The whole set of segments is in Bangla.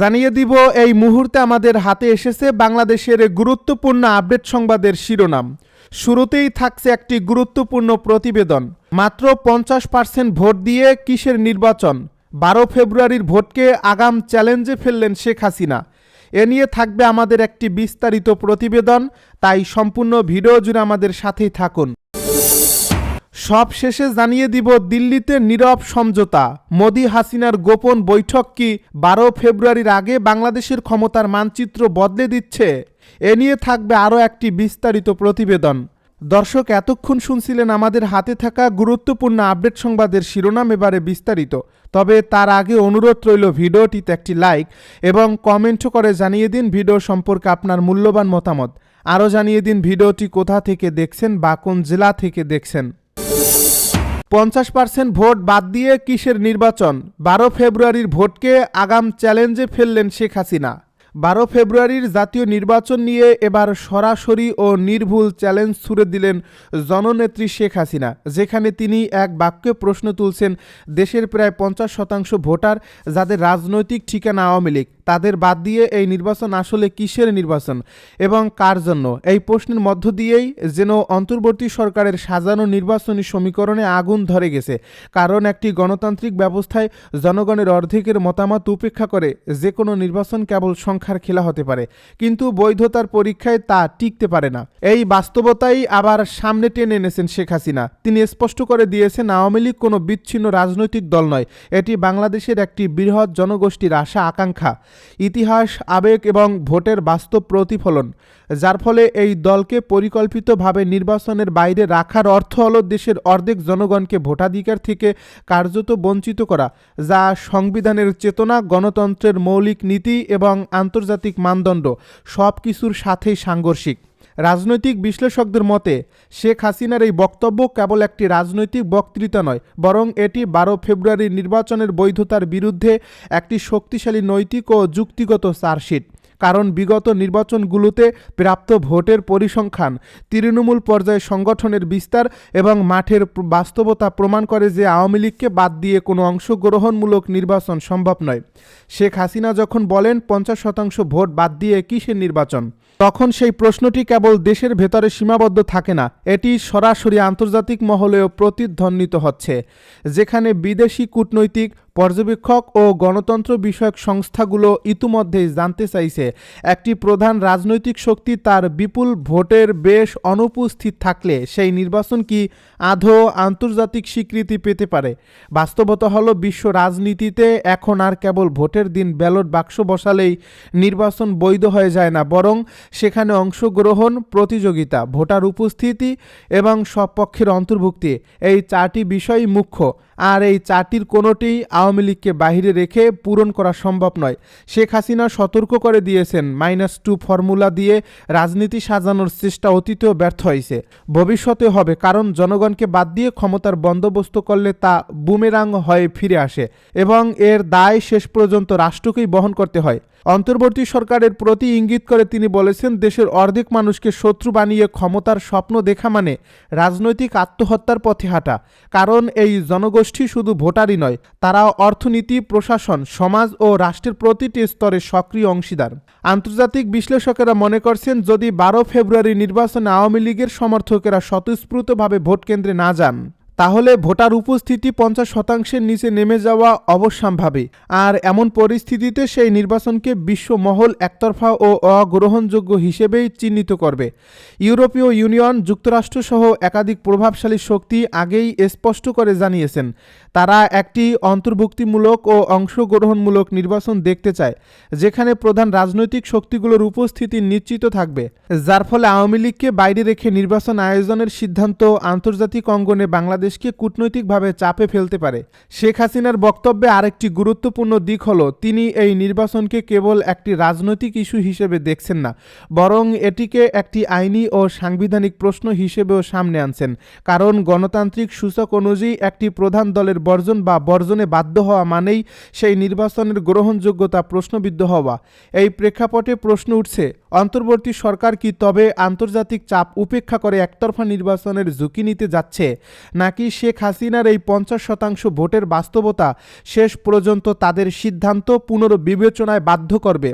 জানিয়ে দিব, এই মুহূর্তে আমাদের হাতে এসেছে বাংলাদেশের গুরুত্বপূর্ণ আপডেট সংবাদের শিরোনাম। শুরুতেই থাকছে একটি গুরুত্বপূর্ণ প্রতিবেদন। মাত্র পঞ্চাশ পার্সেন্ট ভোট দিয়ে কিসের নির্বাচন? বারো ফেব্রুয়ারির ভোটকে আগাম চ্যালেঞ্জে ফেললেন শেখ হাসিনা। এ নিয়ে থাকবে আমাদের একটি বিস্তারিত প্রতিবেদন, তাই সম্পূর্ণ ভিডিও জুড়ে আমাদের সাথেই থাকুন। সব শেষে জানিয়ে দিব দিল্লিতে নীরব সমঝোতা। মোদি হাসিনার গোপন বৈঠক কি বারো ফেব্রুয়ারির আগে বাংলাদেশের ক্ষমতার মানচিত্র বদলে দিচ্ছে? এ নিয়ে থাকবে আরও একটি বিস্তারিত প্রতিবেদন। দর্শক, এতক্ষণ শুনছিলেন আমাদের হাতে থাকা গুরুত্বপূর্ণ আপডেট সংবাদের শিরোনাম এবারে বিস্তারিত। তবে তার আগে অনুরোধ রইল ভিডিওটিতে একটি লাইক এবং কমেন্টও করে জানিয়ে দিন ভিডিও সম্পর্কে আপনার মূল্যবান মতামত। আরও জানিয়ে দিন ভিডিওটি কোথা থেকে দেখছেন বা কোন জেলা থেকে দেখছেন। পঞ্চাশ পার্সেন্ট ভোট বাদ দিয়ে কিসের নির্বাচন? বারো ফেব্রুয়ারির ভোটকে আগাম চ্যালেঞ্জে ফেললেন শেখ হাসিনা। বারো ফেব্রুয়ারির জাতীয় নির্বাচন নিয়ে এবার সরাসরি ও নির্ভুল চ্যালেঞ্জ ছুড়ে দিলেন জননেত্রী শেখ হাসিনা, যেখানে তিনি এক বাক্যে প্রশ্ন তুলছেন, দেশের প্রায় পঞ্চাশ শতাংশ ভোটার যাদের রাজনৈতিক ঠিকানা আওয়ামী লীগ, তাদের বাদ দিয়ে এই নির্বাচন আসলে কিসের নির্বাচন এবং কার জন্য? এই প্রশ্নের মধ্য দিয়েই যেন অন্তর্বর্তী সরকারের সাজানো নির্বাচনী সমীকরণে আগুন ধরে গেছে। কারণ একটি গণতান্ত্রিক ব্যবস্থায় জনগণের অর্ধেকের মতামত উপেক্ষা করে যে কোনো নির্বাচন কেবল সংখ্যার খেলা হতে পারে, কিন্তু বৈধতার পরীক্ষায় তা টিকতে পারে না। এই বাস্তবতাই আবার সামনে টেনে এনেছেন শেখ হাসিনা। তিনি স্পষ্ট করে দিয়েছেন, আওয়ামী লীগ কোনো বিচ্ছিন্ন রাজনৈতিক দল নয়। এটি বাংলাদেশের একটি বৃহৎ জনগোষ্ঠীর আশা আকাঙ্ক্ষা ইতিহাস, আবেগ এবং ভোটের বাস্তব প্রতিফলন। যার ফলে এই দলকে পরিকল্পিতভাবে নির্বাচনের বাইরে রাখার অর্থ হল দেশের অর্ধেক জনগণকে ভোটাধিকার থেকে কার্যত বঞ্চিত করা, যা সংবিধানের চেতনা, গণতন্ত্রের মৌলিক নীতি এবং আন্তর্জাতিক মানদণ্ড সব কিছুর সাথেই সাংঘর্ষিক। রাজনৈতিক বিশ্লেষকদের মতে, শেখ হাসিনার এই বক্তব্য কেবল একটি রাজনৈতিক বক্তৃতা নয়, বরং এটি বারো ফেব্রুয়ারির নির্বাচনের বৈধতার বিরুদ্ধে একটি শক্তিশালী নৈতিক ও যুক্তিগত চার্জশিট। কারণ বিগত নির্বাচনগুলোতে প্রাপ্ত ভোটের পরিসংখ্যান, তৃণমূল পর্যায়ে সংগঠনের বিস্তার এবং মাঠের বাস্তবতা প্রমাণ করে যে আওয়ামী লীগকে বাদ দিয়ে কোনো অংশগ্রহণমূলক নির্বাচন সম্ভব নয়। শেখ হাসিনা যখন বলেন, পঞ্চাশ শতাংশ ভোট বাদ দিয়ে কিসের নির্বাচন? তখন সেই প্রশ্নটি কেবল দেশের ভেতরে সীমাবদ্ধ থাকে না, এটি সরাসরি আন্তর্জাতিক মহলেও প্রতিধ্বনিত হচ্ছে, যেখানে বিদেশি কূটনৈতিক, পর্যবেক্ষক ও গণতন্ত্র বিষয়ক সংস্থাগুলো ইতিমধ্যেই জানতে চাইছে, একটি প্রধান রাজনৈতিক শক্তি তার বিপুল ভোটের বেশ অনুপস্থিত থাকলে সেই নির্বাচন কি আধো আন্তর্জাতিক স্বীকৃতি পেতে পারে? বাস্তবতা হলো বিশ্ব রাজনীতিতে এখন আর কেবল ভোটের দিন ব্যালট বাক্স বসালেই নির্বাচন বৈধ হয়ে যায় না, বরং সেখানে অংশগ্রহণ, প্রতিযোগিতা, ভোটার উপস্থিতি এবং সব পক্ষের অন্তর্ভুক্তি। এই চারটি বিষয় মুখ্য। আর এই চারটির কোনোটি আওয়ামী লীগকে বাহিরে রেখে পূরণ করা সম্ভব নয়। শেখ হাসিনা সতর্ক করে দিয়েছেন, মাইনাস টু ফর্মুলা দিয়ে রাজনীতি সাজানোর চেষ্টা অতীতেও ব্যর্থ হয়েছে। ভবিষ্যতে হবে, কারণ জনগণকে বাদ দিয়ে ক্ষমতার বন্দোবস্ত করলে তা বুমেরাং হয়ে ফিরে আসে এবং এর দায় শেষ পর্যন্ত রাষ্ট্রকেই বহন করতে হয়। অন্তর্বর্তী সরকারের প্রতি ইঙ্গিত করে তিনি বলেছেন দেশের অর্ধেক মানুষকে শত্রু বানিয়ে ক্ষমতার স্বপ্ন দেখা মানে রাজনৈতিক আত্মহত্যার পথে হাঁটা। কারণ এই জনগোষ্ঠী শুধু ভোটারই নয় তারা অর্থনীতি, প্রশাসন, সমাজ ও রাষ্ট্রের প্রতিটি স্তরে সক্রিয় অংশীদার। আন্তর্জাতিক বিশ্লেষকেরা মনে করছেন, যদি বারো ফেব্রুয়ারি নির্বাচনে আওয়ামী লীগের সমর্থকেরা স্বতঃস্ফূর্তভাবে ভোট কেন্দ্রে না যান তাহলে ভোটার উপস্থিতি পঞ্চাশ শতাংশের নিচে নেমে যাওয়া অবশ্যম্ভাবী। আর এমন পরিস্থিতিতে সেই নির্বাচনকে বিশ্বমহল একতরফা ও অগ্রহণযোগ্য হিসেবেই চিহ্নিত করবে। ইউরোপীয় ইউনিয়ন যুক্তরাষ্ট্রসহ একাধিক প্রভাবশালী শক্তি আগেই স্পষ্ট করে জানিয়েছেন তারা একটি অন্তর্ভুক্তিমূলক ও অংশগ্রহণমূলক নির্বাচন দেখতে চায়, যেখানে প্রধান রাজনৈতিক শক্তিগুলোর উপস্থিতি নিশ্চিত থাকবে। যার ফলে আওয়ামী লীগকে বাইরে রেখে নির্বাচন আয়োজনের সিদ্ধান্ত আন্তর্জাতিক অঙ্গনে বাংলাদেশকে কূটনৈতিকভাবে চাপে ফেলতে পারে। শেখ হাসিনার বক্তব্যে আরেকটি গুরুত্বপূর্ণ দিক হলো, তিনি এই নির্বাচনকে কেবল একটি রাজনৈতিক ইস্যু হিসেবে দেখছেন না, বরং এটিকে একটি আইনি ও সাংবিধানিক প্রশ্ন হিসেবেও সামনে আনছেন। কারণ গণতান্ত্রিক সূচক অনুযায়ী একটি প্রধান দলের বর্জন বা বর্জনে বাধ্য হওয়া মানেই সেই নির্বাচনের গ্রহণযোগ্যতা প্রশ্নবিদ্ধ হওয়া। এই প্রেক্ষাপটে প্রশ্ন উঠছে, অন্তর্বর্তী সরকার কি তবে আন্তর্জাতিক চাপ উপেক্ষা করে একতরফা নির্বাচনের ঝুঁকি নিতে যাচ্ছে, নাকি শেখ হাসিনার এই পঞ্চাশ শতাংশ ভোটের বাস্তবতা শেষ পর্যন্ত তাদের সিদ্ধান্ত পুনর্বিবেচনায় বাধ্য করবে?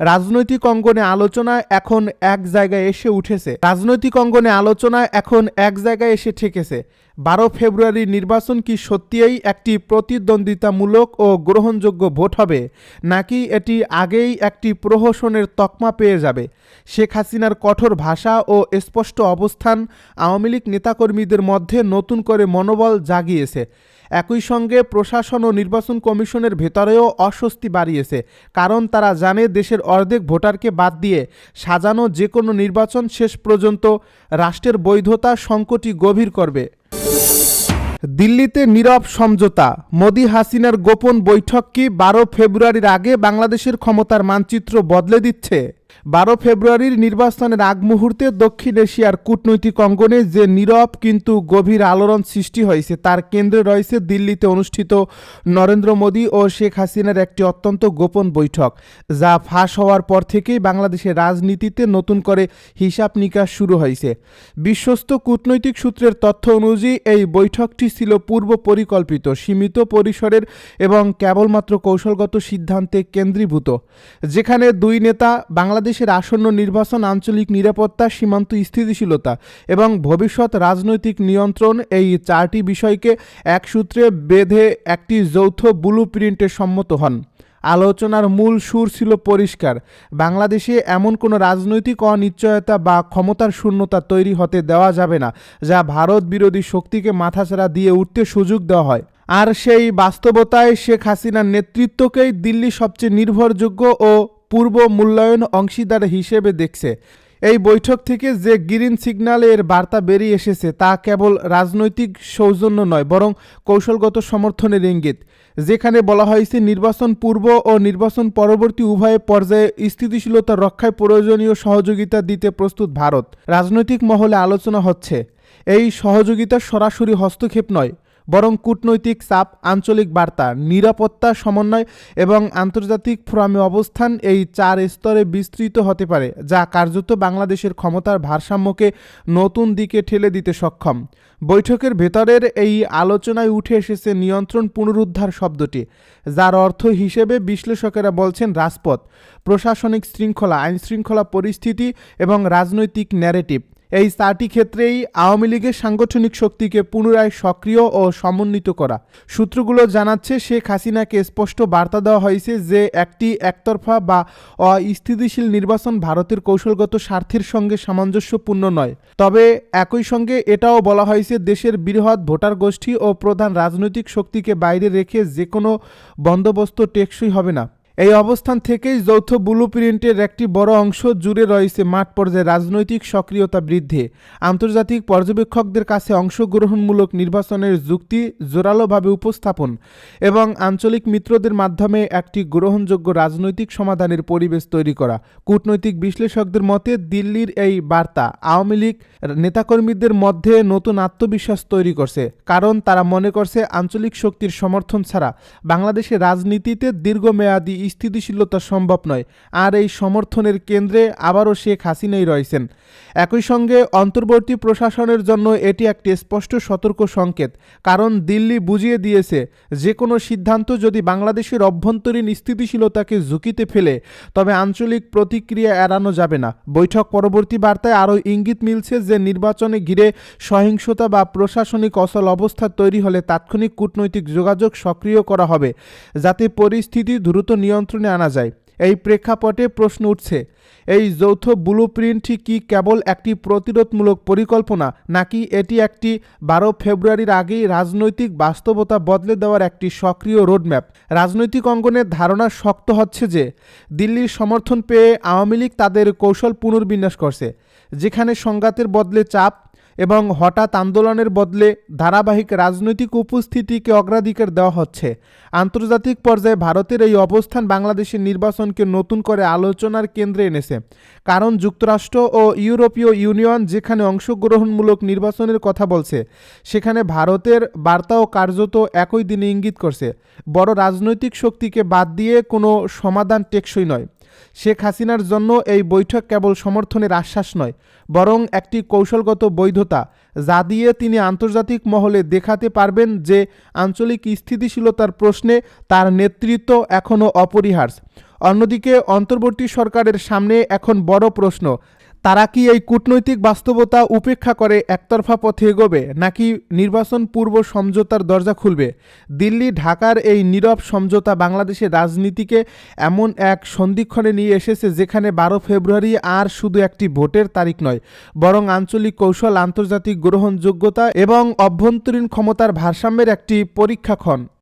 রাজনৈতিক অঙ্গনে আলোচনা এখন এক জায়গায় এসে উঠেছে। রাজনৈতিক অঙ্গনে আলোচনা এখন এক জায়গায় এসে ঠেকেছে। বারো ফেব্রুয়ারি নির্বাচন কি সত্যিই একটি প্রতিদ্বন্দ্বিতামূলক ও গ্রহণযোগ্য ভোট হবে, নাকি এটি আগেই একটি প্রহসনের তকমা পেয়ে যাবে? শেখ হাসিনার কঠোর ভাষা ও স্পষ্ট অবস্থান আওয়ামী লীগ নেতাকর্মীদের মধ্যে নতুন করে মনোবল জাগিয়েছে। একই সঙ্গে প্রশাসন ও নির্বাচন কমিশনের ভেতরেও অস্বস্তি বাড়িয়েছে, কারণ তারা জানে দেশের অর্ধেক ভোটারকে বাদ দিয়ে সাজানো যে কোনো নির্বাচন শেষ পর্যন্ত রাষ্ট্রের বৈধতা সংকটই গভীর করবে। দিল্লিতে নীরব সমঝোতা, মোদি হাসিনার গোপন বৈঠক কি বারো ফেব্রুয়ারির আগে বাংলাদেশের ক্ষমতার মানচিত্র বদলে দিচ্ছে? বারো ফেব্রুয়ারির নির্বাচনের আগ মুহূর্তে দক্ষিণ এশিয়ার কূটনৈতিক অঙ্গনে যে নীরব কিন্তু গভীর আলোড়ন সৃষ্টি হয়েছে, তার কেন্দ্রে রয়েছে দিল্লিতে অনুষ্ঠিত নরেন্দ্র মোদী ও শেখ হাসিনার একটি অত্যন্ত গোপন বৈঠক, যা ফাঁস হওয়ার পর থেকেই বাংলাদেশের রাজনীতিতে নতুন করে হিসাব নিকাশ শুরু হয়েছে। বিশ্বস্ত কূটনৈতিক সূত্রের তথ্য অনুযায়ী, এই বৈঠকটি ছিল পূর্ব পরিকল্পিত, সীমিত পরিসরের এবং কেবলমাত্র কৌশলগত সিদ্ধান্তে কেন্দ্রীভূত, যেখানে দুই নেতা বাংলাদেশের আসন্ন নির্বাচন আঞ্চলিক নিরাপত্তা, সীমান্ত স্থিতিশীলতা এবং ভবিষ্যৎ রাজনৈতিক নিয়ন্ত্রণ এই চারটি বিষয়কে এক সূত্রে বেঁধে একটি যৌথ ব্লু প্রিন্টে সম্মত হন। আলোচনার মূল সুর ছিল পরিষ্কার। বাংলাদেশে এমন কোনো রাজনৈতিক অনিশ্চয়তা বা ক্ষমতার শূন্যতা তৈরি হতে দেওয়া যাবে না, যা ভারত বিরোধী শক্তিকে মাথাছাড়া দিয়ে উঠতে সুযোগ দেওয়া হয়। আর সেই বাস্তবতায় শেখ হাসিনার নেতৃত্বকেই দিল্লি সবচেয়ে নির্ভরযোগ্য ও পূর্ব মূল্যায়ন অংশীদার হিসেবে দেখছে। এই বৈঠক থেকে যে গ্রিন সিগন্যালের বার্তা বেরিয়ে এসেছে তা কেবল রাজনৈতিক সৌজন্য নয়, বরং কৌশলগত সমর্থনের ইঙ্গিত। যেখানে বলা হয়েছে, নির্বাচন পূর্ব ও নির্বাচন পরবর্তী উভয় পর্যায়ে স্থিতিশীলতা রক্ষায় প্রয়োজনীয় সহযোগিতা দিতে প্রস্তুত ভারত। রাজনৈতিক মহলে আলোচনা হচ্ছে। এই সহযোগিতা সরাসরি হস্তক্ষেপ নয় বরং কূটনৈতিক চাপ, আঞ্চলিক বার্তা, নিরাপত্তা সমন্বয় এবং আন্তর্জাতিক ফোরামে অবস্থান এই চার স্তরে বিস্তৃত হতে পারে, যা কার্যত বাংলাদেশের ক্ষমতার ভারসাম্যকে নতুন দিকে ঠেলে দিতে সক্ষম। বৈঠকের ভেতরের এই আলোচনায় উঠে এসেছে নিয়ন্ত্রণ পুনরুদ্ধার শব্দটি, যার অর্থ হিসেবে বিশ্লেষকেরা বলছেন রাজপথ, প্রশাসনিক শৃঙ্খলা, আইনশৃঙ্খলা পরিস্থিতি এবং রাজনৈতিক ন্যারেটিভ। এই চারটি ক্ষেত্রেই আওয়ামী লীগের সাংগঠনিক শক্তিকে পুনরায় সক্রিয় ও সমন্বিত করা। সূত্রগুলো জানাচ্ছে, শেখ হাসিনাকে স্পষ্ট বার্তা দেওয়া হয়েছে যে, একটি একতরফা বা অস্থিতিশীল নির্বাচন ভারতের কৌশলগত স্বার্থের সঙ্গে সামঞ্জস্যপূর্ণ নয়। তবে একই সঙ্গে এটাও বলা হয়েছে, দেশের বৃহৎ ভোটার গোষ্ঠী ও প্রধান রাজনৈতিক শক্তিকে বাইরে রেখে যে কোনো বন্দোবস্ত টেকসই হবে না। এই অবস্থান থেকেই যৌথ ব্লু প্রিন্টের একটি বড় অংশ জুড়ে রয়েছে মাঠ পর্যায়ে রাজনৈতিক সক্রিয়তা বৃদ্ধি। আন্তর্জাতিক পর্যবেক্ষকদের কাছে অংশগ্রহণমূলক নির্বাচনের যুক্তি জোরালোভাবে উপস্থাপন এবং আঞ্চলিক মিত্রদের মাধ্যমে একটি গ্রহণযোগ্য রাজনৈতিক সমাধানের পরিবেশ তৈরি করা। কূটনৈতিক বিশ্লেষকদের মতে, দিল্লির এই বার্তা আওয়ামী লীগ নেতাকর্মীদের মধ্যে নতুন আত্মবিশ্বাস তৈরি করছে, কারণ তারা মনে করছে আঞ্চলিক শক্তির সমর্থন ছাড়া বাংলাদেশের রাজনীতিতে দীর্ঘমেয়াদী স্থিতিশীলতা সম্ভব নয়। আর এই সমর্থনের কেন্দ্রে আবারও শেখ হাসিনাই রয়েছেন। একই সঙ্গে অন্তর্বর্তী প্রশাসনের জন্য এটি একটি স্পষ্ট সতর্ক সংকেত, কারণ দিল্লি বুঝিয়ে দিয়েছে যে কোনো সিদ্ধান্ত যদি বাংলাদেশের অভ্যন্তরীণ স্থিতিশীলতাকে ঝুঁকিতে ফেলে, তবে আঞ্চলিক প্রতিক্রিয়া এড়ানো যাবে না। বৈঠক পরবর্তী বার্তায় আরও ইঙ্গিত মিলছে যে নির্বাচনে ঘিরে সহিংসতা বা প্রশাসনিক অচল অবস্থা তৈরি হলে তাৎক্ষণিক কূটনৈতিক যোগাযোগ সক্রিয় করা হবে, যাতে পরিস্থিতি দ্রুত নিয়ন্ত্রণে আনা যায়। এই প্রেক্ষাপটে প্রশ্ন উঠছে, এই যৌথ ব্লু প্রিন্টটি কি কেবল একটি প্রতিরোধমূলক পরিকল্পনা, নাকি এটি একটি বারো ফেব্রুয়ারির আগেই রাজনৈতিক বাস্তবতা বদলে দেওয়ার একটি সক্রিয় রোডম্যাপ? রাজনৈতিক অঙ্গনের ধারণা শক্ত হচ্ছে যে, দিল্লির সমর্থন পেয়ে আওয়ামী লীগ তাদের কৌশল পুনর্বিন্যাস করছে, যেখানে সংঘাতের বদলে চাপ এবং হঠাৎ আন্দোলনের বদলে ধারাবাহিক রাজনৈতিক উপস্থিতিকে অগ্রাধিকার দেওয়া হচ্ছে। আন্তর্জাতিক পর্যায়ে ভারতের এই অবস্থান বাংলাদেশের নির্বাচনকে নতুন করে আলোচনার কেন্দ্রে এনেছে। কারণ যুক্তরাষ্ট্র ও ইউরোপীয় ইউনিয়ন যেখানে অংশগ্রহণমূলক নির্বাচনের কথা বলছে, সেখানে ভারতের বার্তাও কার্যত একই দিনে ইঙ্গিত করছে। বড় রাজনৈতিক শক্তিকে বাদ দিয়ে কোনো সমাধান টেকসই নয়। শেখ হাসিনার জন্য এই বৈঠক কেবল সমর্থনের আশ্বাস নয়, বরং একটি কৌশলগত বৈধতা, যা দিয়ে তিনি আন্তর্জাতিক মহলে দেখাতে পারবেন যে আঞ্চলিক স্থিতিশীলতার প্রশ্নে তার নেতৃত্ব এখনও অপরিহার্য। অন্যদিকে, অন্তর্বর্তী সরকারের সামনে এখন বড় প্রশ্ন তারা কি এই কূটনৈতিক বাস্তবতা উপেক্ষা করে একতরফা পথে এগোবে, নাকি নির্বাচন পূর্ব সমঝোতার দরজা খুলবে? দিল্লি, ঢাকার এই নীরব সমঝোতা বাংলাদেশের রাজনীতিকে এমন এক সন্ধিক্ষণে নিয়ে এসেছে যেখানে বারো ফেব্রুয়ারি আর শুধু একটি ভোটের তারিখ নয়, বরং আঞ্চলিক কৌশল, আন্তর্জাতিক গ্রহণযোগ্যতা এবং অভ্যন্তরীণ ক্ষমতার ভারসাম্যের একটি পরীক্ষাক্ষণ।